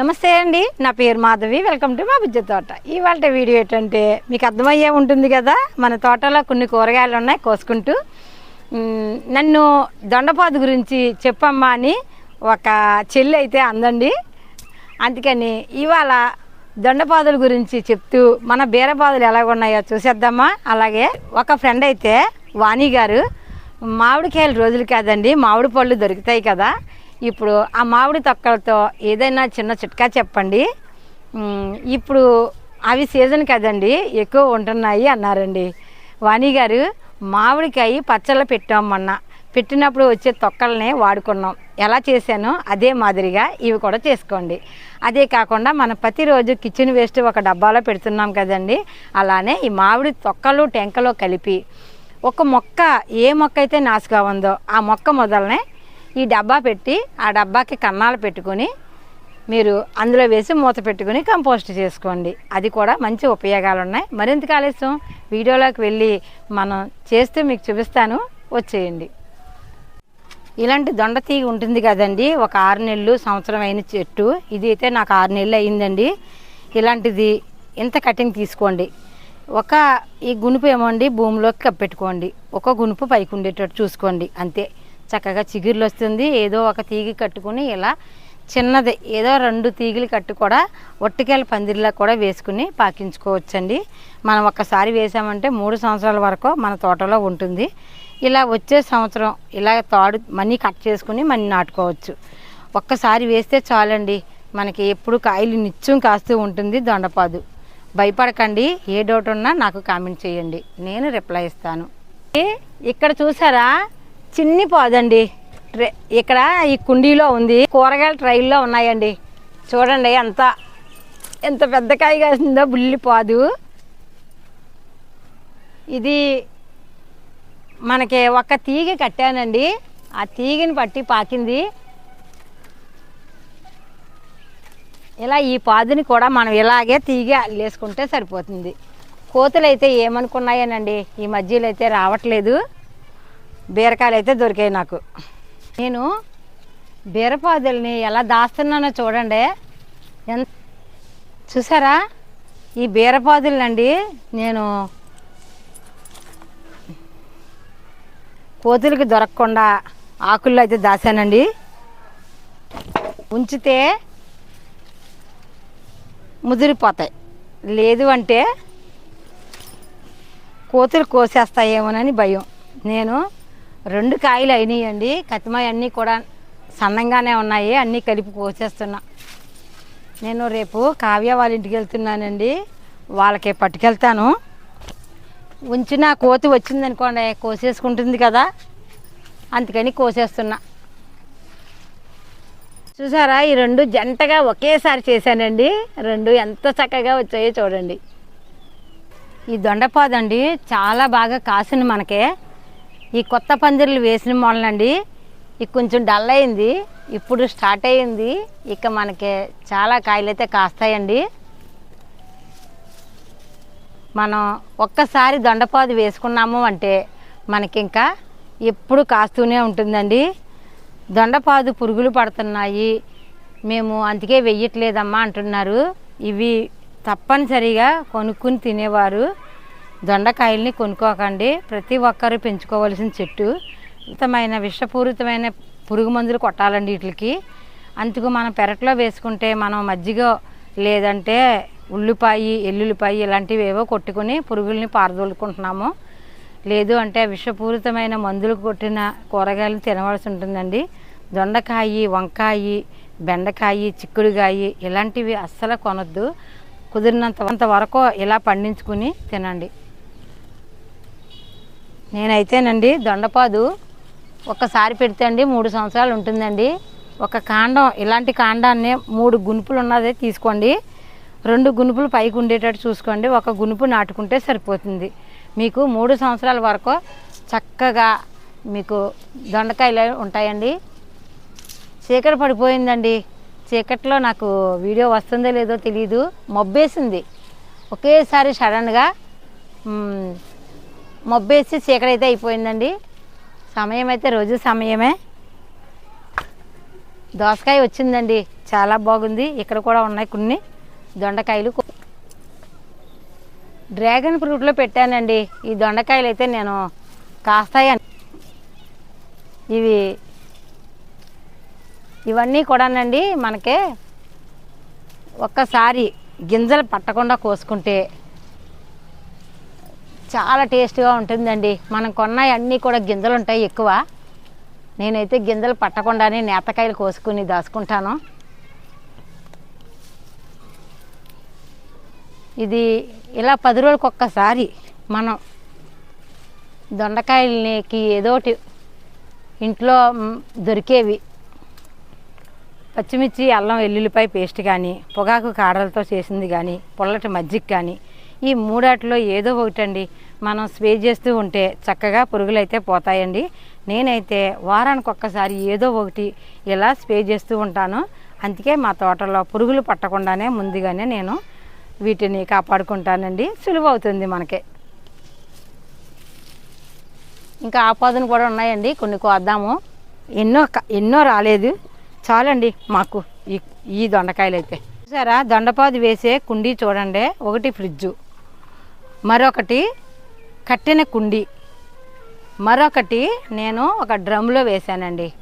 నమస్తే అండి. నా పేరు మాధవి. వెల్కమ్ టు మా బుజ్జ తోట. ఇవాళ వీడియో ఏంటంటే మీకు అర్థమయ్యే ఉంటుంది కదా మన తోటలో కొన్ని కూరగాయలు ఉన్నాయి కోసుకుంటూ. నన్ను దొండపాదు గురించి చెప్పమ్మా అని ఒక చెల్లి అయితే అందండి. అందుకని ఇవాళ దొండపాదుల గురించి చెప్తూ మన బీరపాదులు ఎలా ఉన్నాయో చూసేద్దామా. అలాగే ఒక ఫ్రెండ్ అయితే వాణి గారు మామిడికాయలు రోజులు కాదండి మామిడి పళ్ళు దొరుకుతాయి కదా. ఇప్పుడు ఆ మామిడి తొక్కలతో ఏదైనా చిన్న చిట్కా చెప్పండి. ఇప్పుడు అవి సీజన్ కదండి ఎక్కువ ఉంటున్నాయి అన్నారండి. వాణి గారు మామిడికాయ పచ్చళ్ళ పెట్టాం మొన్న. పెట్టినప్పుడు వచ్చే తొక్కలనే వాడుకున్నాం. ఎలా చేశానో అదే మాదిరిగా ఇవి కూడా చేసుకోండి. అదే కాకుండా మనం ప్రతిరోజు కిచెన్ వేస్ట్ ఒక డబ్బాలో పెడుతున్నాం కదండి. అలానే ఈ మామిడి తొక్కలు టెంకలో కలిపి ఒక మొక్క ఏ మొక్క అయితే నాసుగా ఉందో ఆ మొక్క మొదలనే ఈ డబ్బా పెట్టి ఆ డబ్బాకి కన్నాలు పెట్టుకొని మీరు అందులో వేసి మూత పెట్టుకుని కంపోస్ట్ చేసుకోండి. అది కూడా మంచి ఉపయోగాలు ఉన్నాయి. మరింత కాలుష్యం వీడియోలోకి వెళ్ళి మనం చేస్తే మీకు చూపిస్తాను. వచ్చేయండి. ఇలాంటి దొండ తీగ ఉంటుంది కదండి. ఒక ఆరు నెలలు సంవత్సరం అయిన చెట్టు. ఇది అయితే నాకు ఆరు నెలలు అయిందండి. ఇలాంటిది ఇంత కటింగ్ తీసుకోండి. ఒక ఈ గునుపు ఏమోండి భూమిలోకి కప్పెట్టుకోండి. ఒక గునుపు పైకి ఉండేటట్టు చూసుకోండి. అంతే. చక్కగా చిగుర్లు వస్తుంది. ఏదో ఒక తీగి కట్టుకుని ఇలా చిన్నది ఏదో రెండు తీగలు కట్టు కూడా ఒట్టికాయల పందిరిలా కూడా వేసుకుని పాకించుకోవచ్చండి. మనం ఒక్కసారి వేసామంటే మూడు సంవత్సరాల వరకు మన తోటలో ఉంటుంది. ఇలా వచ్చే సంవత్సరం ఇలా తాడు మనీ కట్ చేసుకుని మనీ నాటుకోవచ్చు. ఒక్కసారి వేస్తే చాలండి. మనకి ఎప్పుడు కాయలు నిత్యం కాస్తూ ఉంటుంది దొండపాదు. భయపడకండి. ఏ డౌట్ ఉన్నా నాకు కామెంట్ చేయండి. నేను రిప్లై ఇస్తాను. ఇక్కడ చూసారా? చిన్ని పాదండి. ఇక్కడ ఈ కుండీలో ఉంది. కూరగాయల ట్రైల్లో ఉన్నాయండి. చూడండి ఎంత ఎంత పెద్ద కాయ కాసిందో బుల్లి పాదు. ఇది మనకి ఒక తీగ కట్టానండి. ఆ తీగని పట్టి పాకింది. ఇలా ఈ పాదుని కూడా మనం ఇలాగే తీగ అల్లేసుకుంటే సరిపోతుంది. కోతులు అయితే ఏమనుకున్నాయనండి? ఈ మధ్యలో అయితే రావట్లేదు. బీరకాయలు అయితే దొరికాయి నాకు. నేను బీరపాదుల్ని ఎలా దాస్తున్నానో చూడండి. ఎంత చూసారా? ఈ బీరపాదులనండి నేను కోతులకి దొరకకుండా ఆకుల్లో అయితే దాశానండి. ఉంచితే ముదిరిపోతాయి. లేదు అంటే కోతులు కోసేస్తాయేమోనని భయం. నేను రెండు కాయలు అయినాయండి. కత్తిమాయ అన్నీ కూడా సన్నంగానే ఉన్నాయి. అన్నీ కలిపి కోసేస్తున్నా. నేను రేపు కావ్య వాళ్ళ ఇంటికి వెళ్తున్నానండి. వాళ్ళకి పట్టుకెళ్తాను. ఉంచిన కోతి వచ్చింది అనుకోండి కోసేసుకుంటుంది కదా. అందుకని కోసేస్తున్నా. చూసారా ఈ రెండు జంటగా ఒకేసారి చేశానండి. రెండు ఎంత చక్కగా వచ్చాయో చూడండి. ఈ దొండపాదండి చాలా బాగా కాసింది మనకే. ఈ కొత్త పందిర్లు వేసిన మొదలండి ఇక కొంచెం డల్ అయింది ఇప్పుడు స్టార్ట్ అయింది ఇక మనకి చాలా కాయలు అయితే కాస్తాయండి. మనం ఒక్కసారి దొండపాదు వేసుకున్నాము అంటే మనకి ఇంకా ఎప్పుడు కాస్తూనే ఉంటుందండి. దొండపాదు పురుగులు పడుతున్నాయి మేము అందుకే వెయ్యట్లేదమ్మా అంటున్నారు. ఇవి తప్పనిసరిగా కొనుక్కుని తినేవారు. దొండకాయల్ని కొనుక్కోకండి. ప్రతి ఒక్కరు పెంచుకోవాల్సిన చెట్టు. విషమైన విషపూరితమైన పురుగు మందులు కొట్టాలండి వీటికి. అందుకు మనం పెరట్లో వేసుకుంటే మనం మజ్జిగ లేదంటే ఉల్లిపాయ ఎల్లుల్లిపాయ ఇలాంటివి ఏవో కొట్టుకుని పురుగుల్ని పారదోలుకుంటున్నాము. లేదు అంటే విషపూరితమైన మందులు కొట్టిన కూరగాయలు తినవలసి ఉంటుందండి. దొండకాయ వంకాయ బెండకాయ చిక్కుడుకాయ ఇలాంటివి అస్సలు కొనొద్దు. కుదిరినంత వరకు ఇలా పండించుకుని తినండి. నేనైతేనండి దొండపాదు ఒక్కసారి పెడితే అండి మూడు సంవత్సరాలు ఉంటుందండి. ఒక కాండం ఇలాంటి కాండాన్ని మూడు గునుపులు ఉన్నది తీసుకోండి. రెండు గునుపులు పైకి ఉండేటట్టు చూసుకోండి. ఒక గునుపు నాటుకుంటే సరిపోతుంది. మీకు మూడు సంవత్సరాల వరకు చక్కగా మీకు దొండకాయలు ఉంటాయండి. చీకటి పడిపోయిందండి. చీకట్లో నాకు వీడియో వస్తుందో లేదో తెలియదు మబ్బేసింది. ఒకేసారి సడన్గా మొబ్బేసి చీకటి అయిపోయిందండి. సమయం అయితే రోజు సమయమే. దోసకాయ వచ్చిందండి. చాలా బాగుంది. ఇక్కడ కూడా ఉన్నాయి కొన్ని. దొండకాయలు డ్రాగన్ ఫ్రూట్లో పెట్టానండి. ఈ దొండకాయలు అయితే నేను కాస్తాయని. ఇవి ఇవన్నీ కూడానండి మనకే ఒక్కసారి గింజలు పట్టకుండా కోసుకుంటే చాలా టేస్ట్గా ఉంటుందండి. మనం కొన్న అన్నీ కూడా గింజలు ఉంటాయి ఎక్కువ. నేనైతే గింజలు పట్టకుండానే నేతకాయలు కోసుకుని దాచుకుంటాను. ఇది ఇలా పది రోజులకు ఒక్కసారి మనం దొండకాయలకి ఏదోటి ఇంట్లో దొరికేవి. పచ్చిమిర్చి అల్లం వెల్లుల్లిపాయ పేస్ట్ కానీ పొగాకు కాడలతో చేసింది కానీ పొల్లటి మజ్జిగ కానీ ఈ మూడాటిలో ఏదో ఒకటండి. మనం స్ప్రే చేస్తూ ఉంటే చక్కగా పురుగులు అయితే పోతాయండి. నేనైతే వారానికి ఒక్కసారి ఏదో ఒకటి ఇలా స్ప్రే చేస్తూ ఉంటాను. అందుకే మా తోటలో పురుగులు పట్టకుండానే ముందుగానే నేను వీటిని కాపాడుకుంటానండి. సులువు అవుతుంది మనకే. ఇంకా ఆపాదన కూడా ఉన్నాయండి. కొన్ని కోద్దాము. ఎన్నో ఎన్నో రాలేదు. చాలండి మాకు ఈ ఈ దొండకాయలు అయితే చూసారా? దొండపాదు వేసే కుండీ చూడండి. ఒకటి ఫ్రిడ్జు. మరొకటి కట్టిన కుండీ. మరొకటి నేను ఒక డ్రమ్లో వేశానండి.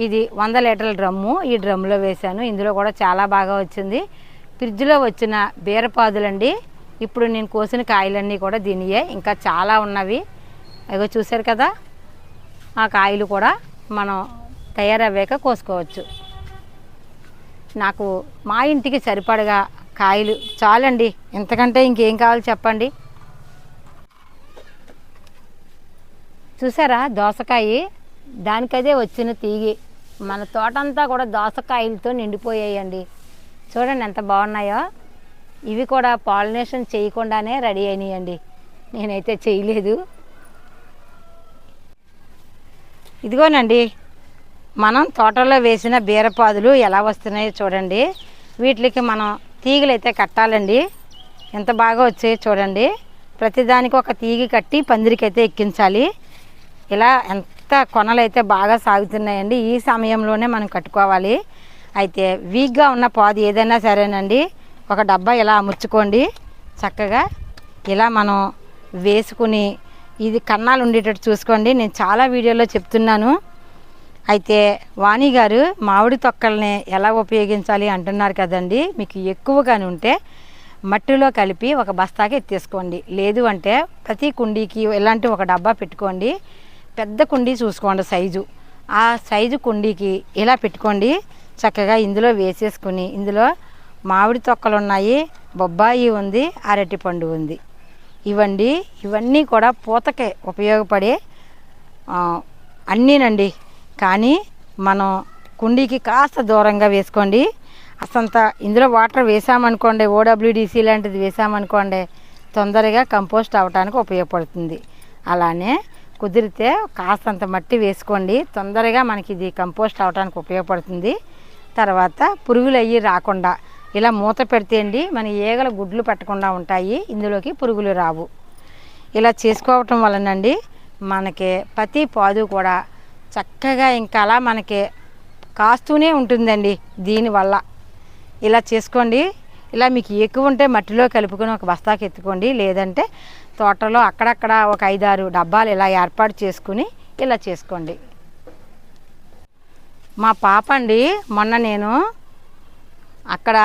ఇది వంద లీటర్ల డ్రమ్ము. ఈ డ్రమ్లో వేశాను. ఇందులో కూడా చాలా బాగా వచ్చింది. ఫ్రిడ్జ్లో వచ్చిన బీరపాదులండి. ఇప్పుడు నేను కోసిన కాయలన్నీ కూడా దీనియే. ఇంకా చాలా ఉన్నవి. అగో చూశారు కదా? ఆ కాయలు కూడా మనం తయారవ్వాక కోసుకోవచ్చు. నాకు మా ఇంటికి సరిపడగా కాయలు చాలండి. ఇంతకంటే ఇంకేం కావాలి చెప్పండి? చూసారా? దోసకాయ. దానికదే వచ్చిన తీగి. మన తోటంతా కూడా దోసకాయలతో నిండిపోయాయండి. చూడండి ఎంత బాగున్నాయో. ఇవి కూడా పాలినేషన్ చేయకుండానే రెడీ అయినాయండి. నేనైతే చేయలేదు. ఇదిగోనండి. మనం తోటలో వేసిన బీరపాదులు ఎలా వస్తున్నాయో చూడండి. వీటికి మనం తీగలు అయితే కట్టాలండి. ఎంత బాగా వచ్చాయో చూడండి. ప్రతిదానికి ఒక తీగి కట్టి పందిరికైతే ఎక్కించాలి. ఇలా ఎంత కొనలు అయితే బాగా సాగుతున్నాయండి ఈ సమయంలోనే మనం కట్టుకోవాలి. అయితే వీక్గా ఉన్న పాదు ఏదైనా సరేనండి ఒక డబ్బా ఇలా అమర్చుకోండి చక్కగా ఇలా మనం వేసుకుని ఇది కన్నాలు ఉండేటట్టు చూసుకోండి. నేను చాలా వీడియోలో చెప్తున్నాను. అయితే వాణి గారు మామిడి తొక్కల్ని ఎలా ఉపయోగించాలి అంటున్నారు కదండి మీకు ఎక్కువగానే ఉంటే మట్టిలో కలిపి ఒక బస్తాకి ఎత్తేసుకోండి. లేదు అంటే ప్రతి కుండీకి ఇలాంటి ఒక డబ్బా పెట్టుకోండి. పెద్ద కుండీ చూసుకోండి సైజు. ఆ సైజు కుండీకి ఇలా పెట్టుకోండి. చక్కగా ఇందులో వేసేసుకుని ఇందులో మామిడి తొక్కలు ఉన్నాయి బొబ్బాయి ఉంది అరటిపండు ఉంది. ఇవండి ఇవన్నీ కూడా పూతకే ఉపయోగపడే అన్నీనండి. కానీ మనం కుండీకి కాస్త దూరంగా వేసుకోండి. అసంత ఇందులో వాటర్ వేసామనుకోండి ఓడబ్ల్యూడిసి లాంటిది వేసామనుకోండి తొందరగా కంపోస్ట్ అవ్వటానికి ఉపయోగపడుతుంది. అలానే కుదిరితే కాస్తంత మట్టి వేసుకోండి. తొందరగా మనకి ఇది కంపోస్ట్ అవడానికి ఉపయోగపడుతుంది. తర్వాత పురుగులు అయ్యి రాకుండా ఇలా మూత పెడితే అండి మన ఈగల గుడ్లు పెట్టకుండా ఉంటాయి. ఇందులోకి పురుగులు రావు. ఇలా చేసుకోవటం వలనండి మనకి ప్రతి పాదు కూడా చక్కగా ఇంకా అలా మనకి కాస్తూనే ఉంటుందండి దీనివల్ల. ఇలా చేసుకోండి. ఇలా మీకు ఎక్కువ ఉంటే మట్టిలో కలుపుకొని ఒక బస్తాకి ఎత్తుకోండి. లేదంటే తోటలో అక్కడక్కడ ఒక ఐదారు డబ్బాలు ఇలా ఏర్పాటు చేసుకుని ఇలా చేసుకోండి. మా పాప అండి మొన్న నేను అక్కడ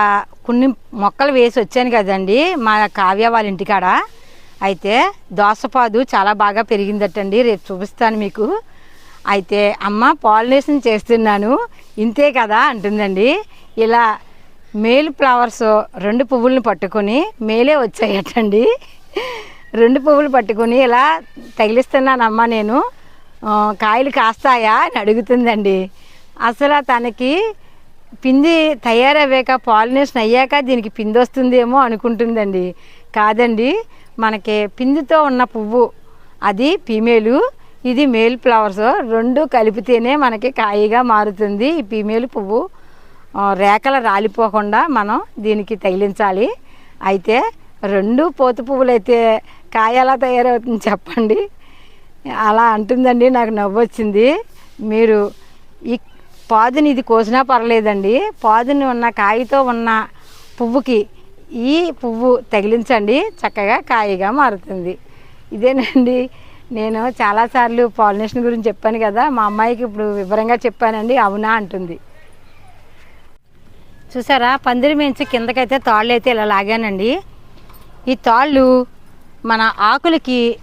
కొన్ని మొక్కలు వేసి వచ్చాను కదండి మా కావ్య వాళ్ళ ఇంటికాడ. అయితే దోసపాదు చాలా బాగా పెరిగిందటండి రేపు చూపిస్తాను మీకు. అయితే అమ్మ పాలినేషన్ చేస్తున్నాను ఇంతే కదా అంటుందండి. ఇలా మేల్ ఫ్లవర్స్ రెండు పువ్వులను పట్టుకొని మేలే వచ్చాయటండి. రెండు పువ్వులు పట్టుకుని ఇలా తగిలిస్తున్నానమ్మా నేను. కాయలు కాస్తాయా అని అడుగుతుందండి. అసలు తనకి పిండి తయారయ్యాక పాలినేషన్ అయ్యాక దీనికి పిండి వస్తుందేమో అనుకుంటుందండి. కాదండి మనకి పిండితో ఉన్న పువ్వు అది ఫీమేలు ఇది మేల్ ఫ్లవర్స్ రెండు కలిపితేనే మనకి కాయగా మారుతుంది. ఈ ఫీమేల్ పువ్వు రేఖలు రాలిపోకుండా మనం దీనికి తగిలించాలి. అయితే రెండు పోత పువ్వులు అయితే కాయ ఎలా తయారవుతుంది చెప్పండి. అలా అంటుందండి నాకు నవ్వు వచ్చింది మీరు ఈ పాదుని ఇది కోసినా పర్లేదండి. పాదుని ఉన్న కాయతో ఉన్న పువ్వుకి ఈ పువ్వు తగిలించండి చక్కగా కాయగా మారుతుంది. ఇదేనండి నేను చాలాసార్లు పాలినేషన్ గురించి చెప్పాను కదా మా అమ్మాయికి ఇప్పుడు వివరంగా చెప్పానండి అవునా అంటుంది. చూసారా పందిరి మించి కిందకైతే తాళ్ళు అయితే ఇలా లాగానండి. ఈ తాళ్ళు మన ఆకులకి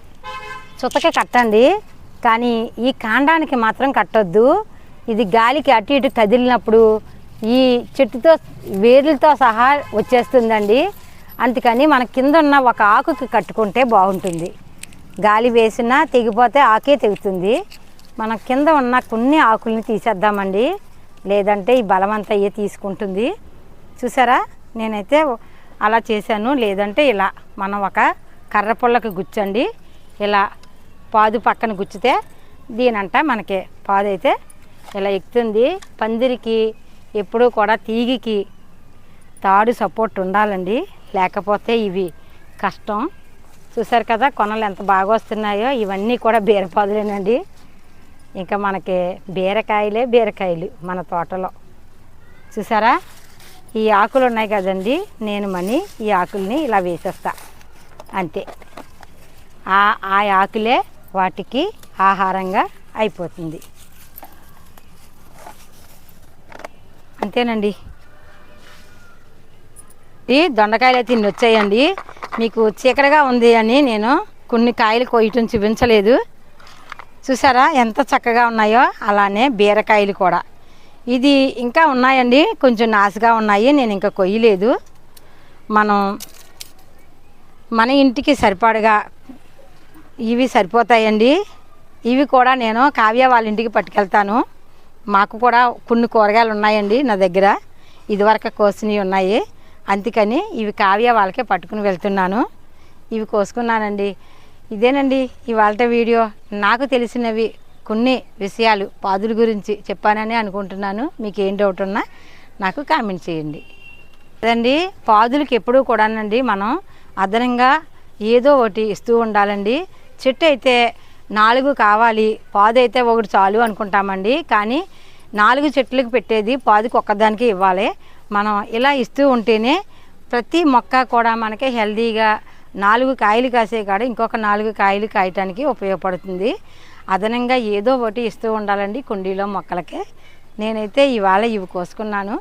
చుతక కట్టండి కానీ ఈ కాండానికి మాత్రం కట్టొద్దు. ఇది గాలికి అటు ఇటు కదిలినప్పుడు ఈ చెట్టుతో వేర్లతో సహా వచ్చేస్తుందండి. అందుకని మన కింద ఉన్న ఒక ఆకుకి కట్టుకుంటే బాగుంటుంది. గాలి వేసినా తెగిపోతే ఆకే తెగుతుంది. మన కింద ఉన్న కొన్ని ఆకుల్ని తీసేద్దామండి. లేదంటే ఈ బలమంతా అయ్యే తీసుకుంటుంది. చూసారా? నేనైతే అలా చేశాను. లేదంటే ఇలా మనం ఒక కర్ర పుల్లకి గుచ్చండి. ఇలా పాదు పక్కన గుచ్చితే దీనంట మనకి పాదైతే ఇలా ఎక్కుతుంది. పందిరికి ఎప్పుడూ కూడా తీగికి తాడు సపోర్ట్ ఉండాలండి. లేకపోతే ఇవి కష్టం. చూసారు కదా కొనలు ఎంత బాగా వస్తున్నాయో? ఇవన్నీ కూడా బీరపాదులేనండి. ఇంకా మనకి బీరకాయలే బీరకాయలు మన తోటలో. చూసారా? ఈ ఆకులు ఉన్నాయి కదండి. నేను మని ఈ ఆకుల్ని ఇలా వేసేస్తాను అంతే. ఆ ఆకులే వాటికి ఆహారంగా అయిపోతుంది. అంతేనండి. ఈ దొండకాయలు అయితే ఇన్ని వచ్చాయండి మీకు చీకటిగా ఉంది అని నేను కొన్ని కాయలు కొయ్యటం చూపించలేదు. చూసారా ఎంత చక్కగా ఉన్నాయో? అలానే బీరకాయలు కూడా. ఇది ఇంకా ఉన్నాయండి. కొంచెం నాసుగా ఉన్నాయి. నేను ఇంకా కొయ్యలేదు. మనం మన ఇంటికి సరిపడగా ఇవి సరిపోతాయండి. ఇవి కూడా నేను కావ్య వాళ్ళ ఇంటికి పట్టుకెళ్తాను. మాకు కూడా కొన్ని కూరగాయలు ఉన్నాయండి నా దగ్గర. ఇదివరకు కోసినవి ఉన్నాయి. అందుకని ఇవి కావ్య వాళ్ళకే పట్టుకుని వెళ్తున్నాను. ఇవి కోసుకున్నానండి. ఇదేనండి ఇవాళ వీడియో. నాకు తెలిసినవి కొన్ని విషయాలు పాదుల గురించి చెప్పానని అనుకుంటున్నాను. మీకు ఏం డౌట్ ఉన్నా నాకు కామెంట్ చేయండి. అదండి పాదులకి ఎప్పుడూ కూడానండి మనం అదనంగా ఏదో ఒకటి ఇస్తూ ఉండాలండి. చెట్టు అయితే నాలుగు కావాలి. పాదు అయితే ఒకటి చాలు అనుకుంటామండి. కానీ నాలుగు చెట్లకు పెట్టేది పాదుకు ఒక్కదానికి ఇవ్వాలి. మనం ఇలా ఇస్తూ ఉంటేనే ప్రతి మొక్క కూడా మనకి హెల్దీగా నాలుగు కాయలు కాసే కాడ ఇంకొక నాలుగు కాయలు కాయటానికి ఉపయోగపడుతుంది. అదనంగా ఏదో ఒకటి ఇస్తూ ఉండాలండి కుండీలో మొక్కలకి. నేనైతే ఇవాళ ఇవి కోసుకున్నాను.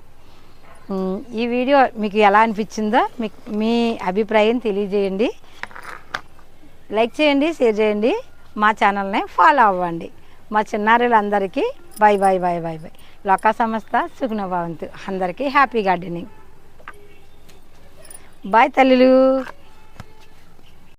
ఈ వీడియో మీకు ఎలా అనిపించిందో మీకు మీ అభిప్రాయం తెలియజేయండి. లైక్ చేయండి షేర్ చేయండి. మా ఛానల్ని ఫాలో అవ్వండి. మా చిన్నారులందరికీ bye bye bye bye bye. లోకా సంస్థ సుగుణ భవంతు. అందరికీ హ్యాపీ గార్డెనింగ్. బాయ్ తల్లులు.